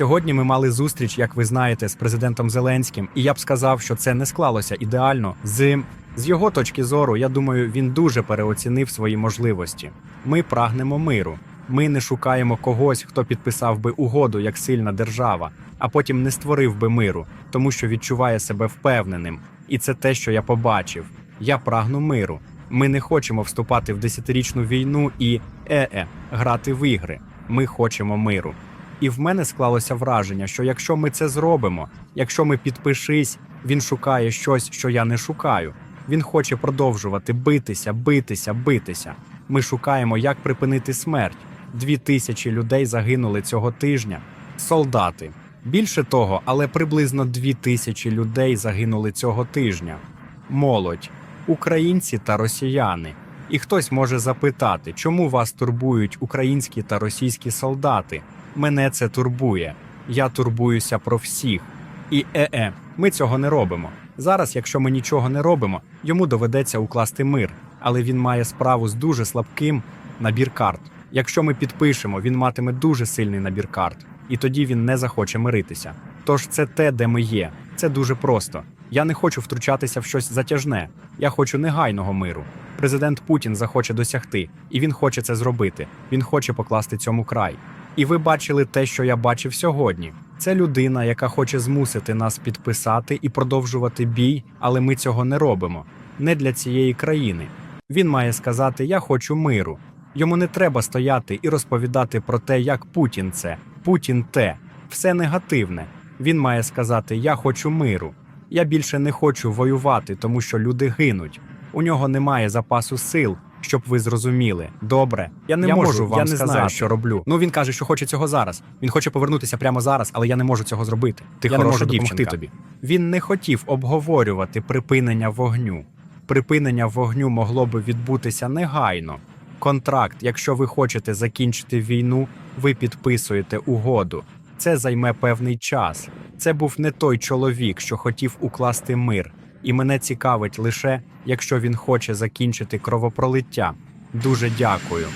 Сьогодні ми мали зустріч, як ви знаєте, з президентом Зеленським, і я б сказав, що це не склалося ідеально. З, з його точки зору, я думаю, він дуже переоцінив свої можливості. Ми прагнемо миру. Ми не шукаємо когось, хто підписав би угоду як сильна держава, а потім не створив би миру, тому що відчуває себе впевненим. І це те, що я побачив. Я прагну миру. Ми не хочемо вступати в десятирічну війну і е-е, грати в ігри. Ми хочемо миру. І в мене склалося враження, що якщо ми це зробимо, якщо ми підпишись, він шукає щось, що я не шукаю. Він хоче продовжувати битися, битися, битися. Ми шукаємо, як припинити смерть. Дві тисячі людей загинули цього тижня. Солдати. Більше того, але приблизно дві тисячі людей загинули цього тижня. Молодь, українці та росіяни. І хтось може запитати, чому вас турбують українські та російські солдати? Мене це турбує. Я турбуюся про всіх. І е-е, ми цього не робимо. Зараз, якщо ми нічого не робимо, йому доведеться укласти мир, але він має справу з дуже слабким набір карт. Якщо ми підпишемо, він матиме дуже сильний набір карт, і тоді він не захоче миритися. Тож це те, де ми є. Це дуже просто. Я не хочу втручатися в щось затяжне. Я хочу негайного миру. Президент Путін захоче досягти, і він хоче це зробити. Він хоче покласти цьому край. І ви бачили те, що я бачив сьогодні. Це людина, яка хоче змусити нас підписати і продовжувати бій, але ми цього не робимо. Не для цієї країни. Він має сказати: Я хочу миру. Йому не треба стояти і розповідати про те, як Путін це, Путін те, все негативне. Він має сказати: Я хочу миру. Я більше не хочу воювати, тому що люди гинуть. У нього немає запасу сил, щоб ви зрозуміли. Добре, я не Я можу можу вам я не знаю, що роблю. Ну він каже, що хоче цього зараз. Він хоче повернутися прямо зараз, але я не можу цього зробити. Ти я не можу допомогти тобі. Він не хотів обговорювати припинення вогню. Припинення вогню могло би відбутися негайно. Контракт, якщо ви хочете закінчити війну, ви підписуєте угоду. Це займе певний час. Це був не той чоловік, що хотів укласти мир. І мене цікавить лише, якщо він хоче закінчити кровопролиття. Дуже дякую.